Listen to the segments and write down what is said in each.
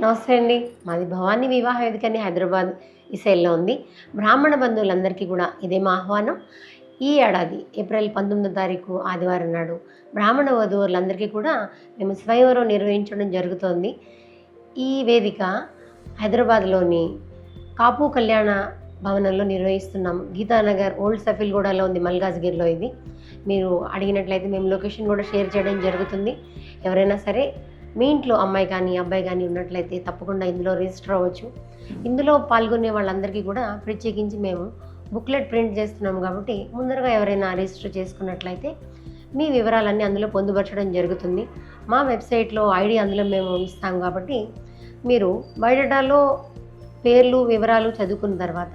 నమస్తే అండి. మాది భవానీ వివాహ వేదిక అని హైదరాబాద్ ఈ సెల్లో ఉంది. బ్రాహ్మణ బంధువులందరికీ కూడా ఇదే మా ఆహ్వానం. ఈ ఏడాది ఏప్రిల్ పంతొమ్మిదో తారీఖు ఆదివారం నాడు బ్రాహ్మణ వధువులందరికీ కూడా మేము స్వయంవరం నిర్వహించడం జరుగుతోంది. ఈ వేదిక హైదరాబాద్లోని కాపు కళ్యాణ భవనంలో నిర్వహిస్తున్నాం. గీతానగర్ ఓల్డ్ సఫిల్గూడలో ఉంది. మల్కాజ్గిరిలో ఇది. మీరు అడిగినట్లయితే మేము లొకేషన్ కూడా షేర్ చేయడం జరుగుతుంది. ఎవరైనా సరే మీ ఇంట్లో అమ్మాయి కానీ అబ్బాయి కానీ ఉన్నట్లయితే తప్పకుండా ఇందులో రిజిస్టర్ అవ్వచ్చు. ఇందులో పాల్గొనే వాళ్ళందరికీ కూడా ప్రత్యేకించి మేము బుక్లెట్ ప్రింట్ చేస్తున్నాం కాబట్టి ముందరగా ఎవరైనా రిజిస్టర్ చేసుకున్నట్లయితే మీ వివరాలన్నీ అందులో పొందుపరచడం జరుగుతుంది. మా వెబ్సైట్లో ఐడి అందులో మేము ఇస్తాం కాబట్టి మీరు బయోడేటాలో పేర్లు వివరాలు చదువుకున్న తర్వాత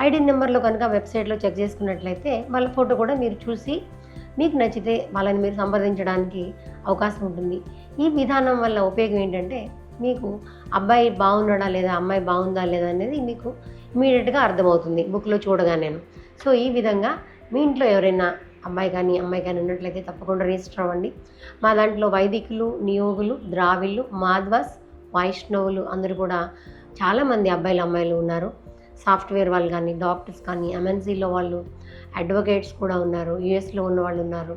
ఐడి నెంబర్లో కనుక వెబ్సైట్లో చెక్ చేసుకున్నట్లయితే వాళ్ళ ఫోటో కూడా మీరు చూసి మీకు నచ్చితే వాళ్ళని మీరు సంప్రదించడానికి అవకాశం ఉంటుంది. ఈ విధానం వల్ల ఉపయోగం ఏంటంటే మీకు అబ్బాయి బాగున్నాడా లేదా అమ్మాయి బాగుందా లేదా అనేది మీకు ఇమీడియట్గా అర్థమవుతుంది. బుక్లో చూడగానే. సో ఈ విధంగా మీ ఇంట్లో ఎవరైనా అబ్బాయి కానీ అమ్మాయి కానీ ఉన్నట్లయితే తప్పకుండా రిజిస్టర్ అవ్వండి. మా దాంట్లో వైదికులు నియోగులు ద్రావిళ్ళు మాధ్వాస్ వైష్ణవులు అందరూ కూడా చాలామంది అబ్బాయిలు అమ్మాయిలు ఉన్నారు. సాఫ్ట్వేర్ వాళ్ళు కానీ డాక్టర్స్ కానీ ఎంఎన్సీలో వాళ్ళు అడ్వకేట్స్ కూడా ఉన్నారు యూఎస్లో ఉన్న వాళ్ళు ఉన్నారు.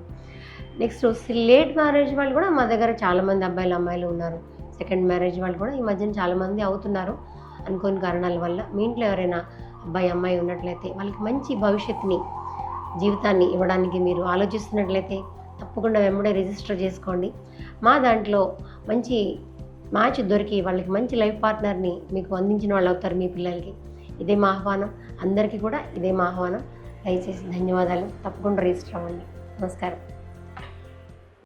నెక్స్ట్ లేట్ మ్యారేజ్ వాళ్ళు కూడా మా దగ్గర చాలామంది అబ్బాయిలు అమ్మాయిలు ఉన్నారు. సెకండ్ మ్యారేజ్ వాళ్ళు కూడా ఈ మధ్యన చాలామంది అవుతున్నారు అనుకోని కారణాల వల్ల. మీ ఇంట్లో ఎవరైనా అబ్బాయి అమ్మాయి ఉన్నట్లయితే వాళ్ళకి మంచి భవిష్యత్తుని జీవితాన్ని ఇవ్వడానికి మీరు ఆలోచిస్తున్నట్లయితే తప్పకుండా వెంబడే రిజిస్టర్ చేసుకోండి. మా దాంట్లో మంచి మ్యాచ్ దొరికి వాళ్ళకి మంచి లైఫ్ పార్ట్నర్ని మీకు అందించిన వాళ్ళు అవుతారు మీ పిల్లలకి. ఇదే మా ఆహ్వానం. అందరికీ కూడా ఇదే మా ఆహ్వానం. దయచేసి ధన్యవాదాలు. తప్పకుండా రిజిస్టర్ అవ్వండి. నమస్కారం.